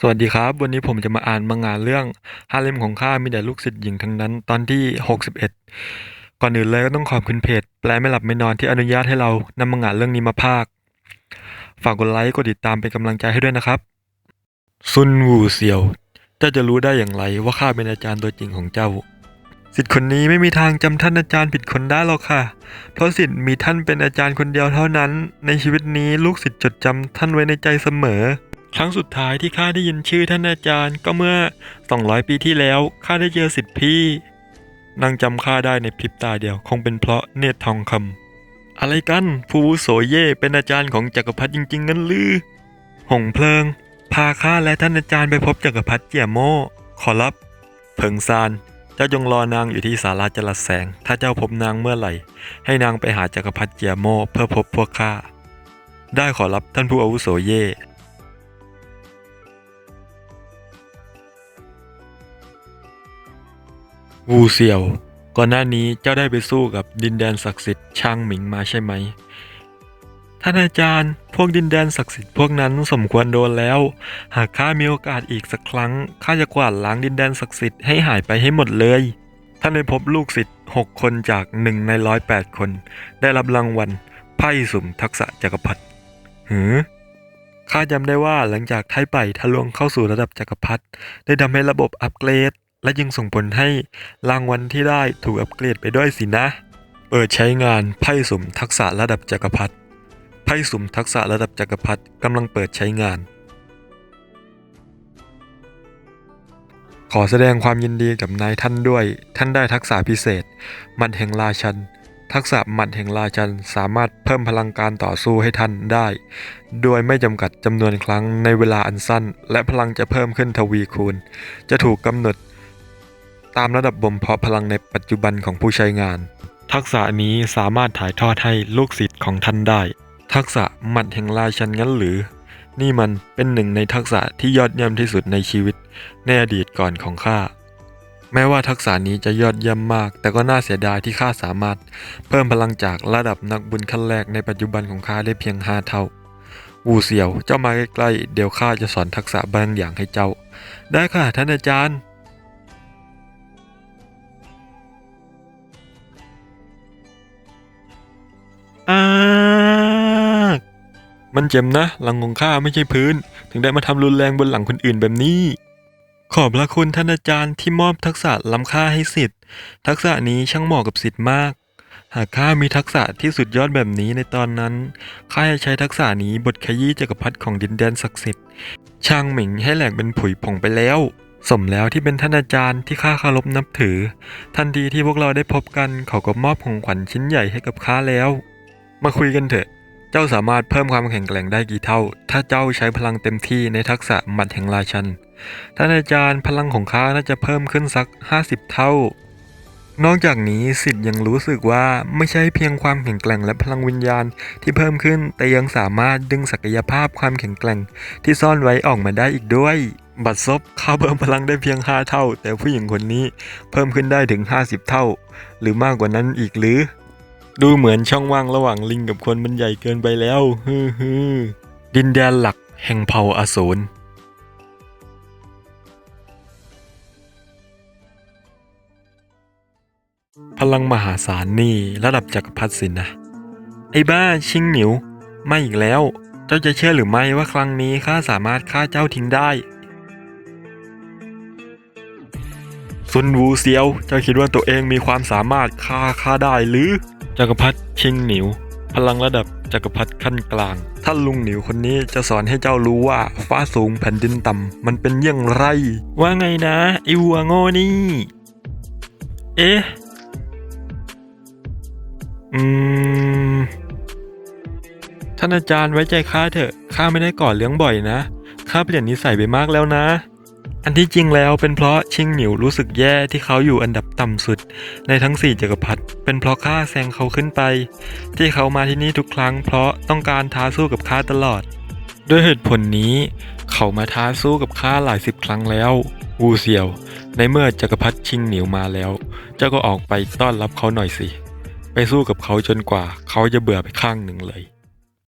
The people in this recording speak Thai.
สวัสดีครับ วันนี้ผมจะมาอ่านมังงะเรื่องฮาเร็มของข้ามีแต่ลูกศิษย์หญิงทั้งนั้น ตอนที่ 61 ก่อนอื่นเลยก็ต้องขอบคุณเพจแปลไม่หลับไม่นอนที่อนุญาตให้เรานำมังงะเรื่องนี้มาพากย์ฝากกดไลค์กดติดตามเป็นกำลังใจให้ด้วยนะครับ ซุนวูเซียว เจ้าจะรู้ได้อย่างไรว่าข้าเป็นอาจารย์ตัวจริงของเจ้าสิทธิ์คนนี้ไม่มีทางจำท่านอาจารย์ผิดคนได้หรอกค่ะ เพราะสิทธิ์มีท่านเป็นอาจารย์คนเดียวเท่านั้น ในชีวิตนี้ลูกศิษย์จดจำท่านไว้ในใจเสมอ ครั้งสุดท้ายที่ข้าได้ยินชื่อท่านอาจารย์ก็เมื่อ 200 ปีที่แล้วข้าได้เจอสิทธิพี่นางจำข้าได้ในพริบตาเดียวคงเป็นเพราะเนตรทองคำอะไรกันผู้อาวุโสเย่เป็นอาจารย์ของจักรพรรดิจริงๆงั้นหรือ หงเพลิง พาข้าและท่านอาจารย์ไปพบจักรพรรดิเจียโมขอรับ เพิงซานเจ้าจงรอนางอยู่ที่ศาลาจรัสแสง ถ้าเจ้าพบนางเมื่อไหร่ ให้นางไปหาจักรพรรดิเจียโมเพื่อพบพวกข้าได้ขอรับท่านผู้อาวุโสเย่ วูเซียว ก่อนหน้านี้เจ้าได้ไปสู้กับดินแดนศักดิ์สิทธิ์ช่างหมิงมาใช่ไหม ท่านอาจารย์ พวกดินแดนศักดิ์สิทธิ์พวกนั้นสมควรโดนแล้ว หากข้ามีโอกาสอีกสักครั้ง ข้าจะกวาดล้างดินแดนศักดิ์สิทธิ์ให้หายไปให้หมดเลย ท่านได้พบลูกศิษย์หกคนจากหนึ่งในร้อยแปดคน ได้รับรางวัลไพ่สุ่มทักษะจักรพรรดิหือข้าจำได้ว่าหลังจากไทไปทะลวงเข้าสู่ระดับจักรพรรดิได้ทำให้ระบบอัปเกรด และยังส่งผลให้รางวัลที่ได้ถูกอัปเกรดไปด้วยสินะ เปิดใช้งานไพ่สุ่มทักษะระดับจักรพรรดิไพ่สุ่มทักษะระดับจักรพรรดิกำลังเปิดใช้งาน ขอแสดงความยินดีกับนายท่านด้วย ท่านได้ทักษะพิเศษ หมัดแห่งราชัน ทักษะหมัดแห่งราชันสามารถเพิ่มพลังการต่อสู้ให้ท่านได้ โดยไม่จำกัดจำนวนครั้งในเวลาอันสั้น และพลังจะเพิ่มขึ้นทวีคูณ จะถูกกำหนด ตามระดับบ่มเพาะพลังในปัจจุบันของผู้ใช้งาน ทักษะนี้สามารถถ่ายทอดให้ลูกศิษย์ของท่านได้ ทักษะหมัดแห่งราชันงั้นหรือ นี่มันเป็นหนึ่งในทักษะที่ยอดเยี่ยมที่สุดในชีวิต ในอดีตก่อนของข้าแม้ว่าทักษะนี้จะยอดเยี่ยมมาก แต่ก็น่าเสียดายที่ข้าสามารถ เพิ่มพลังจากระดับนักบุญขั้นแรกในปัจจุบันของข้าได้เพียงห้าเท่าวูเสี่ยว เจ้ามาใกล้ๆ เดี๋ยวข้าจะสอนทักษะบางอย่างให้เจ้า ได้ค่ะท่านอาจารย์ มันเจ็มนะ หลังของข้าไม่ใช่พื้น ถึงได้มาทำรุนแรงบนหลังคนอื่นแบบนี้ ขอบพระคุณท่านอาจารย์ที่มอบทักษะล้ำค่าให้สิทธิ์ ทักษะนี้ช่างเหมาะกับสิทธิ์มาก หากข้ามีทักษะที่สุดยอดแบบนี้ในตอนนั้น ข้าจะใช้ทักษะนี้บทขยี้จักรพรรดิของดินแดนศักดิ์สิทธิ์ ช่างหมิงให้แหลกเป็นผุยผงไปแล้ว สมแล้วที่เป็นท่านอาจารย์ที่ข้าเคารพนับถือ ทันทีที่พวกเราได้พบกันเขาก็มอบของขวัญชิ้นใหญ่ให้กับข้าแล้ว มาคุยกันเถอะ เจ้าสามารถเพิ่มความแข็งแกร่งได้กี่เท่า ถ้าเจ้าใช้พลังเต็มที่ในทักษะหมัดแห่งราชัน ท่านอาจารย์พลังของข้าน่าจะเพิ่มขึ้นสัก 50 เท่า นอกจากนี้สิทธิ์ยังรู้สึกว่าไม่ใช่เพียงความแข็งแกร่งและพลังวิญญาณที่เพิ่มขึ้น แต่ยังสามารถดึงศักยภาพความแข็งแกร่งที่ซ่อนไว้ออกมาได้อีกด้วยบัตรซบเขาเพิ่มพลังได้เพียง 5 เท่า แต่ผู้หญิงคนนี้เพิ่มขึ้นได้ถึง 50 เท่า หรือมากกว่านั้นอีกหรือ ดูเหมือนช่องว่างระหว่างลิงกับคนมันใหญ่เกินไปแล้วฮือฮือดินแดนหลักแห่งเผ่าอสูรพลังมหาศาลนี่ระดับจักรพรรดิสินะ ไอ้บ้าชิงหนิว ไม่อีกแล้ว เจ้าจะเชื่อหรือไม่ว่าครั้งนี้ข้าสามารถฆ่าเจ้าทิ้งได้ซุนวูเซียว เจ้าคิดว่าตัวเองมีความสามารถฆ่าข้าได้หรือ จักรพรรดิชิงหนิว พลังระดับจักรพรรดิขั้นกลาง ท่านลุงหนิวคนนี้จะสอนให้เจ้ารู้ว่าฟ้าสูงแผ่นดินต่ำมันเป็นอยังไร ว่าไงนะไอวัวโง่นี่ เอ๊ะ อืม ท่านอาจารย์ไว้ใจข้าเถอะข้าไม่ได้ก่อเลี้ยงบ่อยนะข้าเปลี่ยนนิสัยไปมากแล้วนะ อันที่จริงแล้วเป็นเพราะชิงหนิวรู้สึกแย่ที่เขาอยู่อันดับต่ำสุด ในทั้งสี่จักรพรรดิเป็นเพราะข้าแซงเขาขึ้นไป ที่เขามาที่นี่ทุกครั้งเพราะต้องการท้าสู้กับข้าตลอด ด้วยเหตุผลนี้ เขามาท้าสู้กับข้าหลายสิบครั้งแล้ว วูเซียว ในเมื่อจักรพรรดิชิงหนิวมาแล้ว เจ้าก็ออกไปต้อนรับเขาหน่อยสิ ไปสู้กับเขาจนกว่าเขาจะเบื่อไปข้างหนึ่งเลย